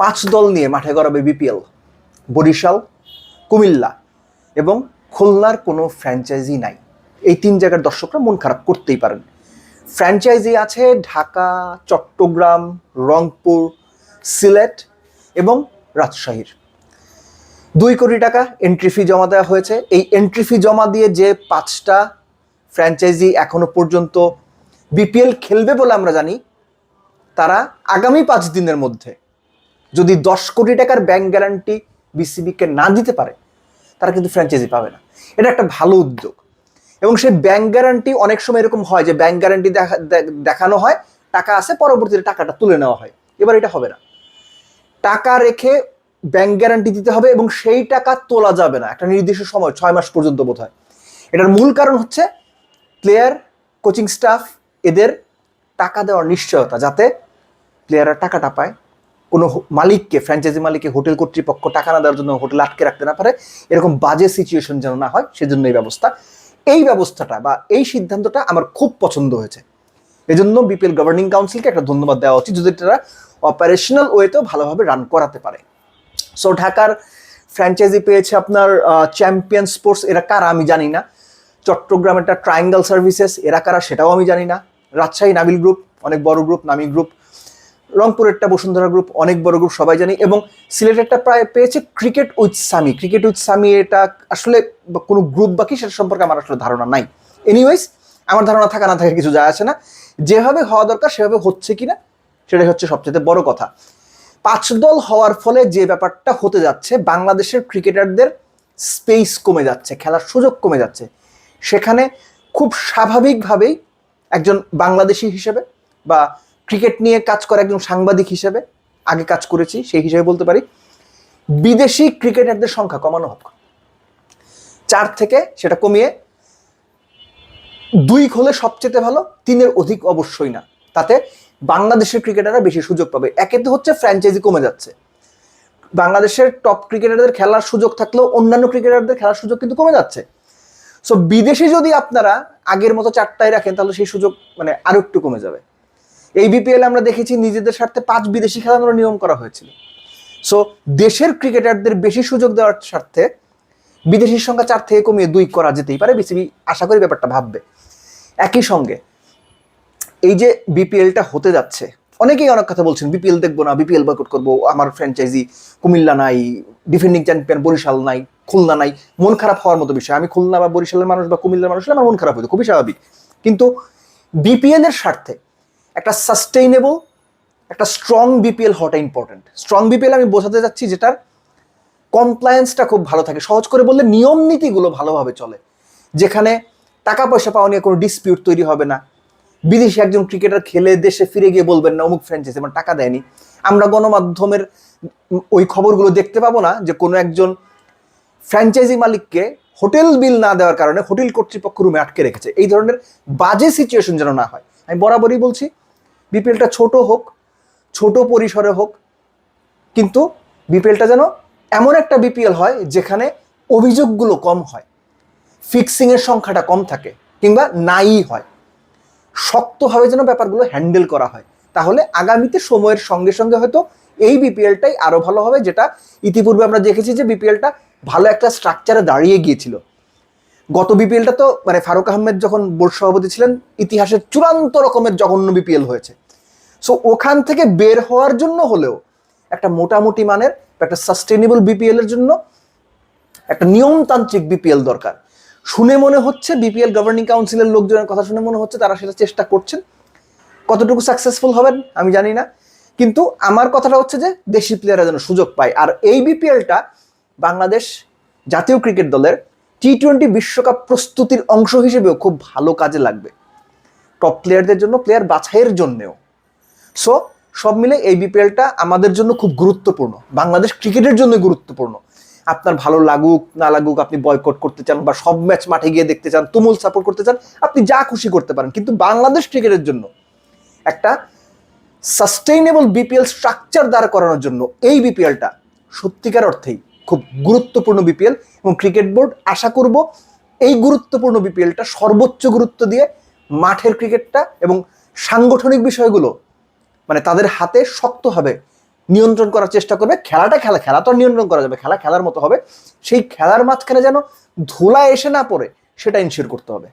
পাঁচ দল নিয়ে মাঠে গড়াবে বিপিএল, বরিশাল, কুমিল্লা এবং খুলনার কোনো ফ্র্যাঞ্চাইজি নাই। এই তিন জায়গার দর্শকরা মন খারাপ করতেই পারেন। ফ্র্যাঞ্চাইজি আছে ঢাকা, চট্টগ্রাম, রংপুর, সিলেট এবং রাজশাহীর। দুই কোটি টাকা এন্ট্রি ফি জমা দেওয়া হয়েছে। এই এন্ট্রি ফি জমা দিয়ে যে পাঁচটা ফ্র্যাঞ্চাইজি এখনও পর্যন্ত বিপিএল খেলবে বলে আমরা জানি, তারা আগামী পাঁচ দিনের মধ্যে যদি দশ কোটি টাকার ব্যাংক গ্যারান্টি বিসিবিকে না দিতে পারে, তারা কিন্তু ফ্র্যাঞ্চাইজি পাবে না। এটা একটা ভালো উদ্যোগ। এবং সেই ব্যাংক গ্যারান্টি অনেক সময় এরকম হয় যে ব্যাংক গ্যারান্টি দেখা দেখানো হয়, টাকা আছে, পরবর্তীতে টাকাটা তুলে নেওয়া হয়। এবার এটা হবে না। টাকা রেখে ব্যাংক গ্যারান্টি দিতে হবে এবং সেই টাকা তোলা যাবে না। একটা নির্দিষ্ট সময়, ছয় মাস পর্যন্ত বোধ হয় এটার মূল কারণ হচ্ছে প্লেয়ার কোচিং স্টাফ এদের টাকা দেওয়ার নিশ্চয়তা, যাতে প্লেয়াররা টাকাটা পায়। কোনো মালিককে ফ্র্যাঞ্চাইজি মালিককে হোটেল কর্তৃপক্ষ টাকা না দেওয়ার জন্য হোটেল আটকে রাখতে না পারে, এরকম বাজে সিচুয়েশন যেন না হয়, সেজন্য এই ব্যবস্থা। এই ব্যবস্থাটা বা এই সিদ্ধান্তটা আমার খুব পছন্দ হয়েছে। এজন্য বিপিএল গভর্নিং কাউন্সিলকে একটা ধন্যবাদ দেওয়া উচিত, যদি তারা অপারেশনাল ওয়েতেও ভালোভাবে রান করাতে পারে। সো ঢাকার ফ্র্যাঞ্চাইজি পেয়েছে আপনার চ্যাম্পিয়ন স্পোর্টস এরা কারা আমি জানি না। চট্টগ্রামের একটা ট্রায়াঙ্গেল সার্ভিসেস এরা কারা সেটাও আমি জানি না। রাজশাহী নাবিল গ্রুপ অনেক বড় গ্রুপ নামি গ্রুপ রংপুরেরটা বসুন্ধরা গ্রুপ অনেক বড় গ্রুপ সবাই জানি। এবং সিলেটেরটা প্রায় পেয়েছে cricket with Sami. Cricket with Sami এটা আসলে বা কোনো গ্রুপ বাকি সেটা সম্পর্কে আমার আসলে ধারণা নাই। এনিওয়েজ আমার ধারণা থাকা না থাকে কিছু যায় আসে না। যেভাবে হওয়া দরকার, সেভাবে হচ্ছে কিনা, সেটাই হচ্ছে সবচেয়ে বড় কথা। পাঁচ দল হওয়ার ফলে যে ব্যাপারটা হতে যাচ্ছে, বাংলাদেশের ক্রিকেটারদের স্পেস কমে যাচ্ছে, খেলার সুযোগ কমে যাচ্ছে। সেখানে খুব স্বাভাবিকভাবেই একজন বাংলাদেশি হিসেবে বা ক্রিকেট নিয়ে কাজ করা একজন সাংবাদিক হিসেবে, আগে কাজ করেছি, সেই হিসেবে বলতে পারি। বিদেশি ক্রিকেটারদের সংখ্যা কমানো হোক। চার থেকে সেটা কমিয়ে দুই হলে সবচেয়ে ভালো, তিনের অধিক অবশ্যই না। তাতে বাংলাদেশের ক্রিকেটাররা বেশি সুযোগ পাবে। একে তো হচ্ছে ফ্র্যাঞ্চাইজি কমে যাচ্ছে। বাংলাদেশের টপ ক্রিকেটারদের খেলার সুযোগ থাকলেও অন্যান্য ক্রিকেটারদের খেলার সুযোগ কিন্তু কমে যাচ্ছে। সো বিদেশে যদি আপনারা আগের মতো চারটায় রাখেন, তাহলে সেই সুযোগ মানে আরও একটু কমে যাবে। এই বিপিএল আমরা দেখেছি নিজেদের স্বার্থে পাঁচ বিদেশি খেলানোর নিয়ম করা হয়েছিল। সো দেশের ক্রিকেটারদের বেশি সুযোগ দেওয়ার স্বার্থে বিদেশির সংখ্যা চার থেকে কমিয়ে দুই করা যেতেই পারে বিসিবি আশা করি ব্যাপারটা ভাববে। একই সঙ্গে, এই যে বিপিএলটা হতে যাচ্ছে, অনেকেই অনেক কথা বলছেন বিপিএল দেখব না বিপিএল বয়কট করব, আমার ফ্র্যাঞ্চাইজি কুমিল্লা নাই ডিফেন্ডিং চ্যাম্পিয়ন বরিশাল নাই, খুলনা নাই, মন খারাপ হওয়ার মতো বিষয়। আমি খুলনা বা বরিশালের মানুষ বা কুমিল্লার মানুষ আমার মন খারাপ হতো খুবই স্বাভাবিক। কিন্তু বিপিএল এর স্বার্থে একটা সাস্টেইনেবল একটা স্ট্রং বিপিএল হওয়াটা ইম্পর্টেন্ট স্ট্রং বিপিএল আমি বোঝাতে যাচ্ছি যেটার কমপ্লায়েন্সটা খুব ভালো থাকে। সহজ করে বললে নিয়ম নীতিগুলো ভালোভাবে চলে। যেখানে টাকা পয়সা পাওয়া নিয়ে কোনো ডিসপিউট তৈরি হবে না। বিদেশি একজন ক্রিকেটার খেলে দেশে ফিরে গিয়ে বলবেন, না, অমুক ফ্র্যাঞ্চাইজি আমার টাকা দেয়নি। আমরা গণমাধ্যমের ওই খবরগুলো দেখতে পাবো না যে কোনো একজন ফ্র্যাঞ্চাইজি মালিককে হোটেল বিল না দেওয়ার কারণে হোটেল কর্তৃপক্ষ রুমে আটকে রেখেছে। এই ধরনের বাজে সিচুয়েশন যেন না হয়। আমি বরাবরই বলছি বিপিএলটা ছোট হোক, ছোট পরিসরে হোক, কিন্তু বিপিএলটা যেন এমন একটা বিপিএল হয় যেখানে অভিযোগগুলো কম হয়, ফিক্সিংয়ের সংখ্যাটা কম থাকে কিংবা নাই হয়। শক্তভাবে যেন ব্যাপারগুলো হ্যান্ডেল করা হয়, তাহলে আগামীতে সময়ের সঙ্গে সঙ্গে হয়তো এই বিপিএলটাই আরও ভালো হবে, যেটা ইতিপূর্বে আমরা দেখেছি যে বিপিএলটা ভালো একটা স্ট্রাকচারে দাঁড়িয়ে গিয়েছিল। গত বিপিএলটা তো মানে ফারুক আহমেদ যখন বোর্ড সভাপতি ছিলেন ইতিহাসের চূড়ান্ত রকমের জঘন্য বিপিএল হয়েছে। সো ওখান থেকে বের হওয়ার জন্য হলেও একটা মোটামুটি মানের, একটা সাস্টেনেবল বিপিএল এর জন্য একটা নিয়মতান্ত্রিক বিপিএল দরকার। শুনে মনে হচ্ছে বিপিএল গভর্নিং কাউন্সিলের লোকজনের কথা শুনে মনে হচ্ছে তারা সেটা চেষ্টা করছেন। কতটুকু সাকসেসফুল হবেন, আমি জানি না। কিন্তু আমার কথাটা হচ্ছে যে দেশি প্লেয়াররা যেন সুযোগ পায়। আর এই বিপিএলটা বাংলাদেশ জাতীয় ক্রিকেট দলের টি টোয়েন্টি বিশ্বকাপ প্রস্তুতির অংশ হিসেবেও খুব ভালো কাজে লাগবে। টপ প্লেয়ারদের জন্য প্লেয়ার বাছাইয়ের জন্যেও। সো সব মিলে এই বিপিএলটা আমাদের জন্য খুব গুরুত্বপূর্ণ। বাংলাদেশ ক্রিকেটের জন্য গুরুত্বপূর্ণ। আপনার ভালো লাগুক, না লাগুক, আপনি বয়কট করতে চান বা সব ম্যাচ মাঠে গিয়ে দেখতে চান, তুমুল সাপোর্ট করতে চান, আপনি যা খুশি করতে পারেন। কিন্তু বাংলাদেশ ক্রিকেটের জন্য একটা সাস্টেইনেবল বিপিএল স্ট্রাকচার দাঁড় করানোর জন্য এই বিপিএলটা সত্যিকার অর্থেই খুব গুরুত্বপূর্ণ বিপিএল এবং ক্রিকেট বোর্ড আশা করব এই গুরুত্বপূর্ণ বিপিএলটা সর্বোচ্চ গুরুত্ব দিয়ে মাঠের ক্রিকেটটা এবং সাংগঠনিক বিষয়গুলো মানে তাদের হাতে শক্তভাবে নিয়ন্ত্রণ করার চেষ্টা করবে। খেলাটা খেলা খেলা তো নিয়ন্ত্রণ করা যাবে, খেলা খেলার মতো হবে। সেই খেলার মাঝখানে যেন ধোলা এসে না পড়ে, সেটা ইনশিওর করতে হবে।